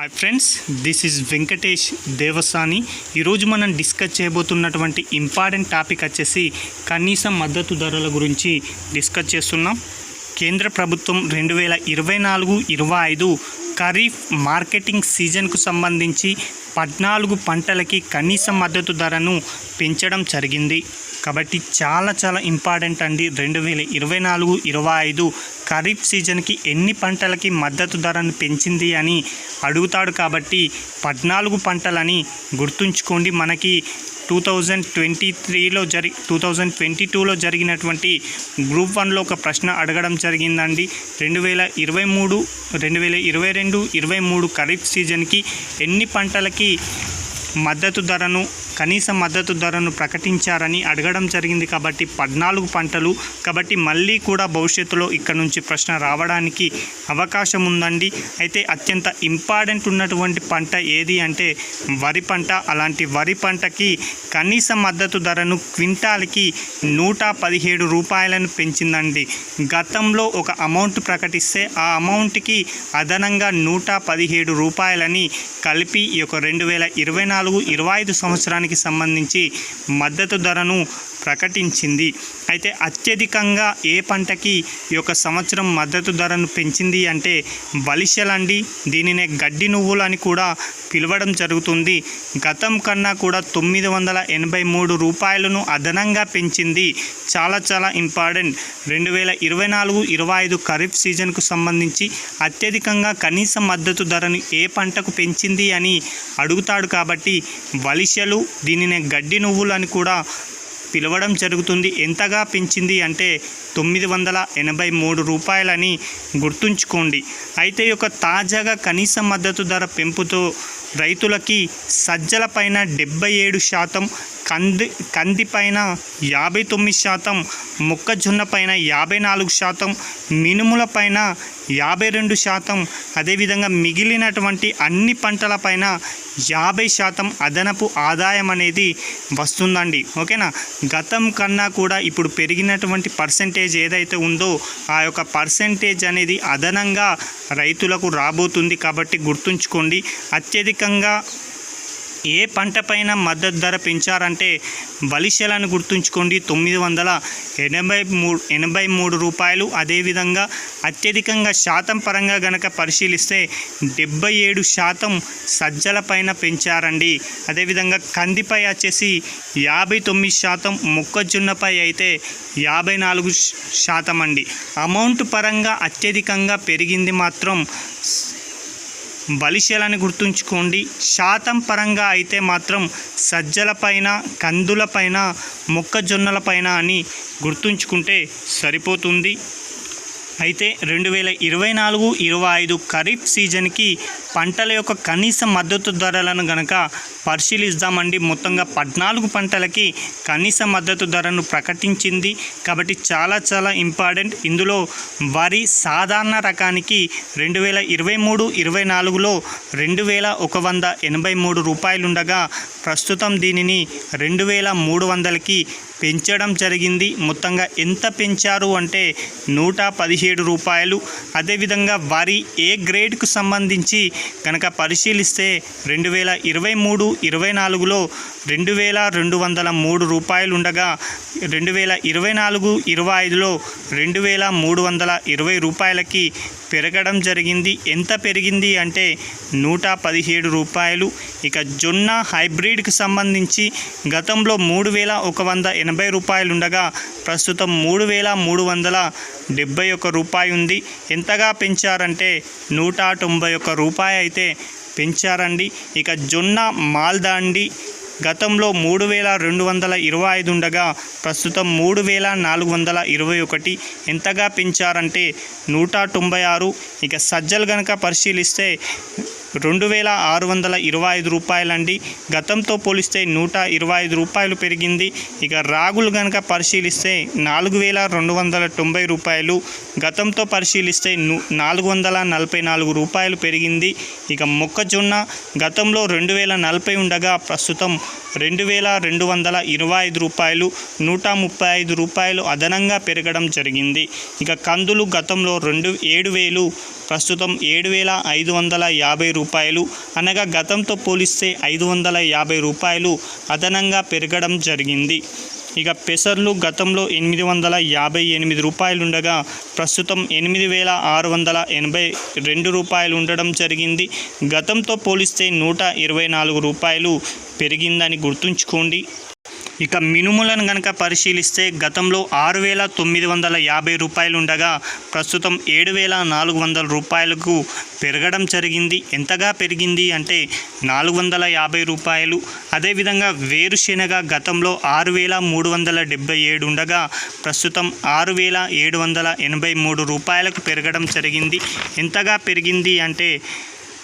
Hi friends this is Venkatesh Devasani ఈరోజు మనం discuss చేయబోతున్నటువంటి important topic వచ్చేసి కనీస మద్దతు ధరల గురించి డిస్కస్ చేస్తున్నాం. కేంద్ర ప్రభుత్వం రెండు వేల ఇరవై నాలుగు ఇరవై ఐదు ఖరీఫ్ మార్కెటింగ్ సీజన్కు సంబంధించి పద్నాలుగు పంటలకి కనీస మద్దతు ధరను పెంచడం జరిగింది. కాబట్టి చాలా చాలా ఇంపార్టెంట్ అండి. రెండు వేల ఇరవై నాలుగు ఇరవై ఐదు ఖరీఫ్ సీజన్కి ఎన్ని పంటలకి మద్దతు ధరను పెంచింది అని అడుగుతాడు కాబట్టి పద్నాలుగు పంటలని గుర్తుంచుకోండి. మనకి టూ థౌజండ్ ట్వంటీ త్రీలో జరి టూ థౌజండ్ ట్వంటీ టూలో జరిగినటువంటి గ్రూప్ వన్లో ఒక ప్రశ్న అడగడం జరిగిందండి. రెండు వేల ఇరవై మూడు రెండు వేల ఇరవై రెండు ఇరవై మూడు ఖరీఫ్ సీజన్కి ఎన్ని పంటలకి మద్దతు ధరను కనీస మద్దతు ధరను ప్రకటించారని అడగడం జరిగింది కాబట్టి పద్నాలుగు పంటలు. కాబట్టి మళ్ళీ కూడా భవిష్యత్తులో ఇక్కడ నుంచి ప్రశ్న రావడానికి అవకాశం ఉందండి. అయితే అత్యంత ఇంపార్టెంట్ ఉన్నటువంటి పంట ఏది అంటే వరి పంట. అలాంటి వరి పంటకి కనీస మద్దతు ధరను క్వింటాల్కి నూట పదిహేడు రూపాయలను పెంచిందండి. గతంలో ఒక అమౌంట్ ప్రకటిస్తే ఆ అమౌంట్కి అదనంగా నూట పదిహేడు రూపాయలని కలిపి ఈ యొక్క రెండు వేల ఇరవై నాలుగు ఇరవై ఐదు సంవత్సరానికి సంబంధించి మద్దతు ధరను ప్రకటించింది. అయితే అత్యధికంగా ఏ పంటకి ఈ యొక్క సంవత్సరం మద్దతు ధరను పెంచింది అంటే వలిషలండి దీనినే గడ్డి నువ్వులు అని కూడా పిలవడం జరుగుతుంది. గతం కన్నా కూడా తొమ్మిది వందల ఎనభై మూడు రూపాయలను అదనంగా పెంచింది. చాలా చాలా ఇంపార్టెంట్. రెండు వేల ఇరవై నాలుగు ఇరవై ఐదు ఖరీఫ్ సీజన్కు సంబంధించి అత్యధికంగా కనీస మద్దతు ధరను ఏ పంటకు పెంచింది అని అడుగుతాడు కాబట్టి వలిషలు దీనినే గడ్డి నువ్వులు అని కూడా పిలవడం జరుగుతుంది. ఎంతగా పెంచింది అంటే తొమ్మిది వందల ఎనభై మూడు రూపాయలని గుర్తుంచుకోండి. అయితే ఒక యొక్క తాజాగా కనీస మద్దతు ధర పెంపుతో రైతులకి సజ్జల పైన డెబ్బై ఏడు శాతం కంది కంది పైన యాభై తొమ్మిది శాతం మొక్కజొన్న పైన యాభై నాలుగు శాతం మినుముల పైన యాభై రెండు శాతం. అదేవిధంగా మిగిలినటువంటి అన్ని పంటల పైన యాభై శాతం అదనపు ఆదాయం అనేది వస్తుందండి. ఓకేనా? గతం కన్నా కూడా ఇప్పుడు పెరిగినటువంటి పర్సంటేజ్ ఏదైతే ఉందో ఆ యొక్క పర్సంటేజ్ అనేది అదనంగా రైతులకు రాబోతుంది కాబట్టి గుర్తుంచుకోండి. అత్యధికంగా ఏ పంట పైన మద్దతు ధర పెంచారంటే బలిశలను గుర్తుంచుకోండి. తొమ్మిది వందల ఎనభై మూడు ఎనభై మూడు రూపాయలు. అదేవిధంగా అత్యధికంగా శాతం పరంగా గనక పరిశీలిస్తే డెబ్బై ఏడు శాతం సజ్జల పైన పెంచారండి. అదేవిధంగా కందిపై వచ్చేసి యాభై తొమ్మిది శాతం మొక్కజొన్నపై అయితే యాభై నాలుగు శాతం అండి. అమౌంట్ పరంగా అత్యధికంగా పెరిగింది మాత్రం బలిశలని గుర్తుంచుకోండి. శాతం పరంగా అయితే మాత్రం సజ్జలపైన కందులపైన మొక్కజొన్నలపైన అని గుర్తుంచుకుంటే సరిపోతుంది. అయితే రెండు వేల ఇరవై నాలుగు ఇరవై ఐదు ఖరీఫ్ సీజన్కి పంటల యొక్క కనీస మద్దతు ధరలను గనక పరిశీలిద్దామండి మొత్తంగా పద్నాలుగు పంటలకి కనీస మద్దతు ధరను ప్రకటించింది. కాబట్టి చాలా చాలా ఇంపార్టెంట్. ఇందులో వరి సాధారణ రకానికి రెండు వేల ఇరవై మూడు ఇరవై నాలుగులో రెండు వేల ఒక వంద ఎనభై మూడు రూపాయలుండగా ప్రస్తుతం దీనిని రెండు వేల మూడు వందలకి పెంచడం జరిగింది. మొత్తంగా ఎంత పెంచారు అంటే నూట పదిహేడు రూపాయలు. అదేవిధంగా వరి ఏ గ్రేడ్కు సంబంధించి కనుక పరిశీలిస్తే రెండు వేల ఇరవై మూడు ఇరవై నాలుగులో రెండు వేల రెండు వందల మూడు రూపాయలు ఉండగా రెండు వేల ఇరవై నాలుగు ఇరవై ఐదులో రెండు వేల మూడు వందల ఇరవై రూపాయలకి పెరగడం జరిగింది. ఎంత పెరిగింది అంటే నూట పదిహేడు రూపాయలు. ఇక జొన్న హైబ్రిడ్కి సంబంధించి గతంలో మూడు వేల ఒక వంద ఎనభై రూపాయలు ఉండగా ప్రస్తుతం మూడు వేల మూడు వందల డెబ్బై ఒక్క రూపాయి ఉంది ఎంతగా పెంచారంటే నూట తొంభై ఒక్క రూపాయి అయితే పెంచారండి. ఇక జొన్న మాల్దాండి గతంలో మూడు వేల రెండు వందల ఇరవై ఐదు ఉండగా ప్రస్తుతం మూడు వేల నాలుగు వందల ఇరవై ఒకటి. ఎంతగా పెంచారంటే నూట తొంభై ఆరు. ఇక సజ్జలు కనుక పరిశీలిస్తే రెండు వేల ఆరు వందల ఇరవై ఐదు రూపాయలండి. గతంతో పోలిస్తే నూట ఇరవై ఐదు రూపాయలు పెరిగింది. ఇక రాగులు కనుక పరిశీలిస్తే నాలుగు వేల రెండు వందల తొంభై రూపాయలు. గతంతో పరిశీలిస్తే నాలుగు వందల నలభై నాలుగు రూపాయలు పెరిగింది. ఇక మొక్కజొన్న గతంలో రెండు వేల నలభై ఉండగా ప్రస్తుతం రెండు వేల రెండు వందల ఇరవై ఐదు రూపాయలు నూట ముప్పై ఐదు రూపాయలు అదనంగా పెరగడం జరిగింది. ఇక కందులు గతంలో రెండు ఏడు వేలు ప్రస్తుతం ఏడు వేల ఐదు వందల యాభై రూపాయలు. అనగా గతంతో పోలిస్తే ఐదు వందల యాభై రూపాయలు అదనంగా పెరగడం జరిగింది. ఇక పెసర్లు గతంలో ఎనిమిది వందల యాభై ఎనిమిది రూపాయలు ఉండగా ప్రస్తుతం ఎనిమిది వేల ఆరు వందల ఎనభై రెండు రూపాయలు ఉండడం జరిగింది. గతంతో పోలిస్తే నూట ఇరవై నాలుగు రూపాయలు పెరిగిందని గుర్తుంచుకోండి. ఇక మినుములను కనుక పరిశీలిస్తే గతంలో ఆరు వేల తొమ్మిది వందల యాభై రూపాయలు ఉండగా ప్రస్తుతం ఏడు వేల నాలుగు వందల రూపాయలకు పెరగడం జరిగింది. ఎంతగా పెరిగింది అంటే నాలుగు వందల యాభై రూపాయలు. అదేవిధంగా వేరుశెనగ గతంలో ఆరు వేల మూడు వందల డెబ్బై ఏడు ఉండగా ప్రస్తుతం ఆరు వేల ఏడు వందల ఎనభై మూడు రూపాయలకు పెరగడం జరిగింది. ఎంతగా పెరిగింది అంటే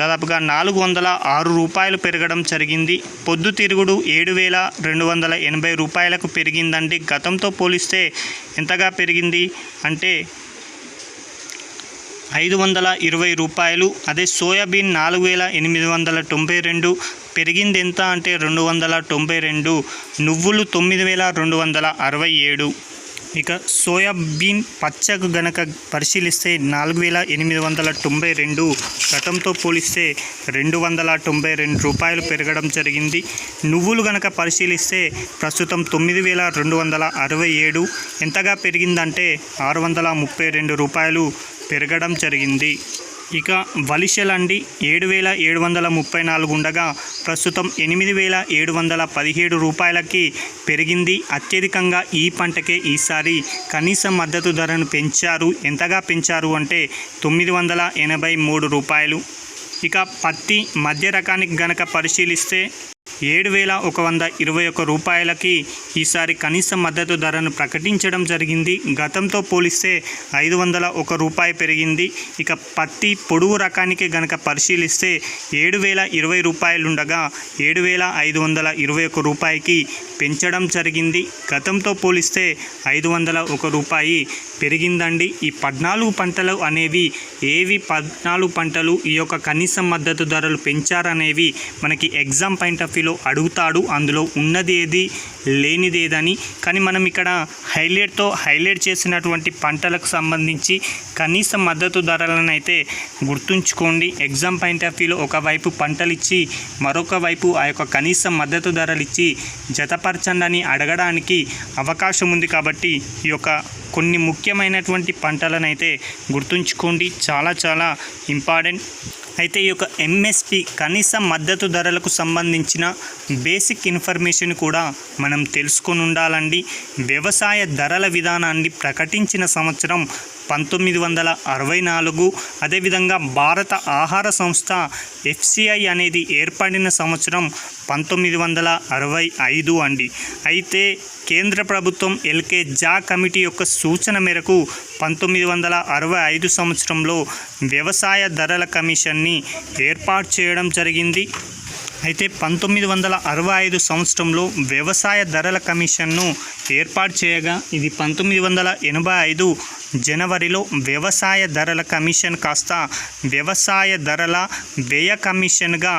దాదాపుగా నాలుగు వందల ఆరు రూపాయలు పెరగడం జరిగింది. పొద్దుతిరుగుడు ఏడు వేల రెండు వందల ఎనభై రూపాయలకు పెరిగిందండి. గతంతో పోలిస్తే ఎంతగా పెరిగింది అంటే ఐదు వందల ఇరవై రూపాయలు. అదే సోయాబీన్ నాలుగు వేల ఎనిమిది వందల తొంభై రెండు. పెరిగింది ఎంత అంటే రెండు వందల తొంభై రెండు. నువ్వులు తొమ్మిది వేల రెండు వందల అరవై ఏడు. ఇక సోయాబీన్ పచ్చకు గనక పరిశీలిస్తే నాలుగు వేల ఎనిమిది వందల తొంభై రెండు గతంతో పోలిస్తే రెండు వందల తొంభై రెండు రూపాయలు పెరగడం జరిగింది. నువ్వులు గనక పరిశీలిస్తే ప్రస్తుతం తొమ్మిది వేల రెండు వందల అరవై ఏడు ఎంతగా పెరిగిందంటే ఆరు వందల ముప్పై రెండు రూపాయలు పెరగడం జరిగింది. ఇక వలిషలండి ఏడు వేల ఏడు వందల ముప్పై నాలుగు ఉండగా ప్రస్తుతం ఎనిమిది వేల ఏడు వందల పదిహేడు రూపాయలకి పెరిగింది. అత్యధికంగా ఈ పంటకే ఈసారి కనీస మద్దతు ధరను పెంచారు. ఎంతగా పెంచారు అంటే తొమ్మిది వందల ఎనభై మూడు రూపాయలు. ఇక పత్తి మధ్య రకానికి గనక పరిశీలిస్తే ఏడు వేల ఒక వంద ఇరవై ఒక్క రూపాయలకి ఈసారి కనీస మద్దతు ధరను ప్రకటించడం జరిగింది. గతంతో పోలిస్తే ఐదు వందల ఒక రూపాయి పెరిగింది. ఇక పత్తి పొడుగు రకానికి గనక పరిశీలిస్తే ఏడు వేల ఇరవై రూపాయలుండగా ఏడు వేల ఐదు వందల ఇరవై ఒక రూపాయికి పెంచడం జరిగింది. గతంతో పోలిస్తే ఐదు వందల ఒక రూపాయి పెరిగిందండి. ఈ పద్నాలుగు పంటలు అనేవి ఏవి పద్నాలుగు పంటలు ఈ యొక్క కనీస మద్దతు ధరలు పెంచారనేవి మనకి ఎగ్జామ్ పాయింట్ ఆఫ్ వ్యూలో అడుగుతాడు. అందులో ఉన్నది ఏది లేనిది ఏదని కానీ మనం ఇక్కడ హైలైట్తో హైలైట్ చేసినటువంటి పంటలకు సంబంధించి కనీస మద్దతు ధరలను అయితే గుర్తుంచుకోండి. ఎగ్జామ్ పాయింట్ ఆఫ్ వ్యూలో ఒకవైపు పంటలు ఇచ్చి మరొక వైపు ఆ యొక్క కనీస మద్దతు ధరలు ఇచ్చి జతపరచండి అని అడగడానికి అవకాశం ఉంది కాబట్టి ఈ యొక్క కొన్ని ముఖ్యమైనటువంటి పంటలను అయితే గుర్తుంచుకోండి. చాలా చాలా ఇంపార్టెంట్. అయితే ఈ యొక్క ఎంఎస్పి కనీస మద్దతు ధరలకు సంబంధించిన బేసిక్ ఇన్ఫర్మేషన్ కూడా మనం తెలుసుకొని ఉండాలండి. వ్యవసాయ ధరల విధానాన్ని ప్రకటించిన సంవత్సరం పంతొమ్మిది వందల అరవై నాలుగు అదేవిధంగా భారత ఆహార సంస్థ ఎఫ్సిఐ అనేది ఏర్పడిన సంవత్సరం పంతొమ్మిది వందల అరవై ఐదు అండి. అయితే కేంద్ర ప్రభుత్వం ఎల్కే జా కమిటీ యొక్క సూచన మేరకు పంతొమ్మిది వందల అరవై ఐదు సంవత్సరంలో వ్యవసాయ ధరల కమిషన్ని ఏర్పాటు చేయడం జరిగింది. అయితే పంతొమ్మిది వందల అరవై ఐదు సంవత్సరంలో వ్యవసాయ ధరల కమిషన్ను ఏర్పాటు చేయగా ఇది పంతొమ్మిది వందల ఎనభై ఐదు జనవరిలో వ్యవసాయ ధరల కమిషన్ కాస్త వ్యవసాయ ధరల వ్యయ కమిషన్గా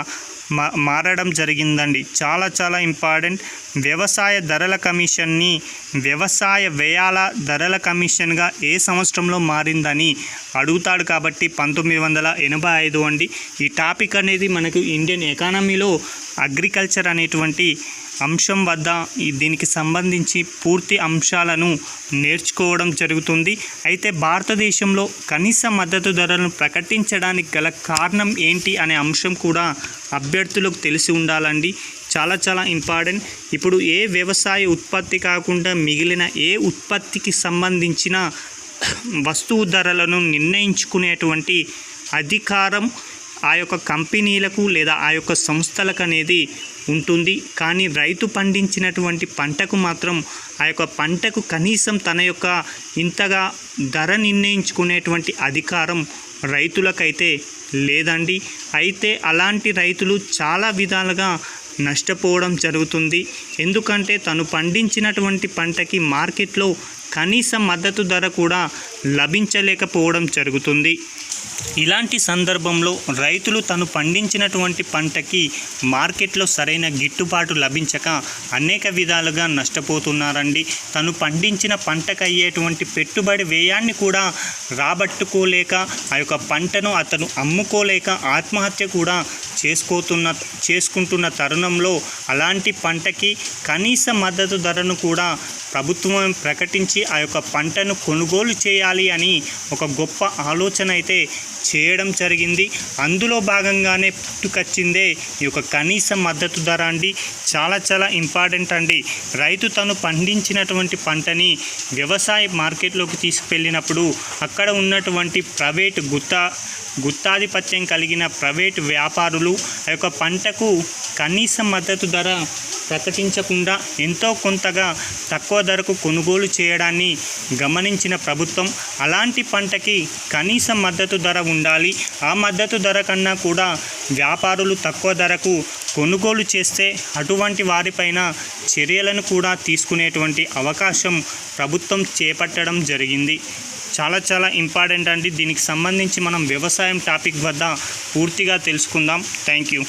మా మారడం జరిగిందండి. చాలా చాలా ఇంపార్టెంట్. వ్యవసాయ ధరల కమిషన్ని వ్యవసాయ వ్యయాల ధరల కమిషన్గా ఏ సంవత్సరంలో మారిందని అడుగుతాడు కాబట్టి పంతొమ్మిది వందల ఎనభై ఐదు అండి. ఈ టాపిక్ అనేది మనకు ఇండియన్ ఎకానమీలో అగ్రికల్చర్ అనేటువంటి అంశం వద్ద దీనికి సంబంధించి పూర్తి అంశాలను నేర్చుకోవడం జరుగుతుంది. అయితే భారతదేశంలో కనీస మద్దతు ధరలను ప్రకటించడానికి గల కారణం ఏంటి అనే అంశం కూడా అభ్యర్థులకు తెలిసి ఉండాలండి. చాలా చాలా ఇంపార్టెంట్. ఇప్పుడు ఏ వ్యవసాయ ఉత్పత్తి కాకుండా మిగిలిన ఏ ఉత్పత్తికి సంబంధించిన వస్తువు ధరలను నిర్ణయించుకునేటువంటి అధికారం ఆ యొక్క కంపెనీలకు లేదా ఆ యొక్క సంస్థలకు అనేది ఉంటుంది. కానీ రైతు పండించినటువంటి పంటకు మాత్రం ఆ యొక్క పంటకు కనీసం తన యొక్క ఇంతగా ధర నిర్ణయించుకునేటువంటి అధికారం రైతులకైతే లేదండి. అయితే అలాంటి రైతులు చాలా విధాలుగా నష్టపోవడం జరుగుతుంది. ఎందుకంటే తను పండించినటువంటి పంటకి మార్కెట్లో కనీస మద్దతు ధర కూడా లభించలేకపోవడం జరుగుతుంది. ఇలాంటి సందర్భంలో రైతులు తను పండించినటువంటి పంటకి మార్కెట్లో సరైన గిట్టుబాటు లభించక అనేక విధాలుగా నష్టపోతున్నారండి. తను పండించిన పంటకు అయ్యేటువంటి పెట్టుబడి వ్యయాన్ని కూడా రాబట్టుకోలేక ఆ యొక్క పంటను అతను అమ్ముకోలేక ఆత్మహత్య కూడా చేసుకోతున్న చేసుకుంటున్న తరుణంలో అలాంటి పంటకి కనీస మద్దతు ధరను కూడా ప్రభుత్వం ప్రకటించి ఆ యొక్క పంటను కొనుగోలు చేయాలి అని ఒక గొప్ప ఆలోచన అయితే చేయడం జరిగింది. అందులో భాగంగానే పుట్టుకొచ్చిందే ఈ యొక్క కనీస మద్దతు ధర అండి. చాలా చాలా ఇంపార్టెంట్ అండి. రైతు తను పండించినటువంటి పంటని వ్యవసాయ మార్కెట్లోకి తీసుకువెళ్ళినప్పుడు అక్కడ ఉన్నటువంటి ప్రైవేట్ గుత్తా గుత్తాధిపత్యం కలిగిన ప్రైవేట్ వ్యాపారులు ఆ యొక్క పంటకు కనీస మద్దతు ధర ప్రకటించకుండా ఎంతో కొంతగా తక్కువ ధరకు కొనుగోలు చేయడాన్ని గమనించిన ప్రభుత్వం అలాంటి పంటకి కనీస మద్దతు ధర ఉండాలి. ఆ మద్దతు ధర కన్నా కూడా వ్యాపారులు తక్కువ ధరకు కొనుగోలు చేస్తే అటువంటి వారిపైన చర్యలను కూడా తీసుకునేటువంటి అవకాశం ప్రభుత్వం చేపట్టడం జరిగింది. చాలా చాలా ఇంపార్టెంట్ అండి. దీనికి సంబంధించి మనం వ్యవసాయం టాపిక్ వద్ద పూర్తిగా తెలుసుకుందాం. Thank you.